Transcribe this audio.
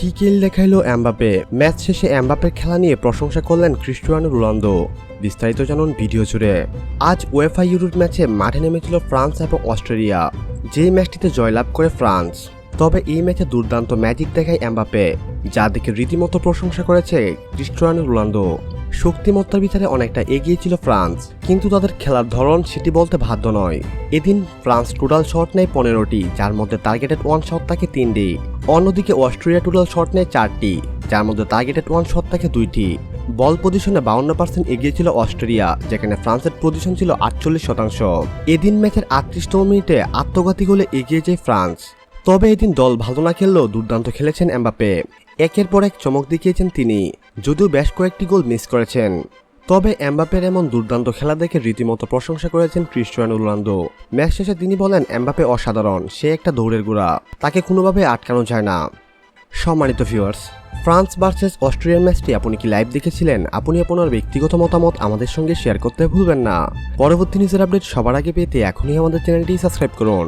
কি কেল দেখাইলো Mbappe match শেষে এমবাপের খেলা নিয়ে প্রশংসা করলেন ক্রিস্টিয়ানো রোনালদো। বিস্তারিত জানুন ভিডিও জুড়ে। আজ ওয়েফা ইউরোপ ম্যাচে মাঠে নেমেছিল ফ্রান্স এবং অস্ট্রেলিয়া। যে ম্যাচটিতে জয়লাভ করে ফ্রান্স। তবে এই ম্যাচে দুর্দান্ত ম্যাজিক দেখায় এমবাপে যা দেখে রীতিমতো প্রশংসা করেছে ক্রিস্টিয়ানো রোনালদো। শক্তিমত্তার বিচারে অনেকটা এগিয়ে ছিল ফ্রান্স, কিন্তু তাদের খেলার ধরন সেটি বলতে বাধ্য নয়। এদিন ফ্রান্স টোটাল শট নেয় পনেরোটি, যার মধ্যে টার্গেটেড ওয়ান শট থাকে তিনটি। অন্যদিকে অস্ট্রেলিয়া টোটাল শট নেয় চারটি, যার মধ্যে টার্গেটেড ওয়ান শট থাকে দুইটি। বল পজিশনে বাউন্ন পার্সেন্ট এগিয়ে ছিল অস্ট্রেলিয়া, যেখানে ফ্রান্সের পজিশন ছিল আটচল্লিশ শতাংশ। এদিন ম্যাচের আটত্রিশতম মিনিটে আত্মঘাতী গোলে এগিয়ে যায় ফ্রান্স। তবে এদিন দল ভালো না খেললেও দুর্দান্ত খেলেছেন এমবাপে একের পর এক চমক দেখিয়েছেন তিনি, যদিও বেশ কয়েকটি গোল মিস করেছেন। তবে এমবাপের এমন দুর্দান্ত খেলা দেখে রীতিমতো প্রশংসা করেছেন ক্রিস্টিয়ানো রোনালদো। ম্যাচ শেষে তিনি বলেন এমবাপে অসাধারণ, সে একটা দৌড়ের গোড়া, তাকে কোনোভাবে আটকানো যায় না। সম্মানিত ভিউয়ার্স, ফ্রান্স ভার্সেস অস্ট্রেলিয়ান ম্যাচটি আপনি কি লাইভ দেখেছিলেন? আপনি আপনার ব্যক্তিগত মতামত আমাদের সঙ্গে শেয়ার করতে ভুলবেন না। পরবর্তী নিউজের আপডেট সবার আগে পেতে এখনই আমাদের চ্যানেলটি সাবস্ক্রাইব করুন।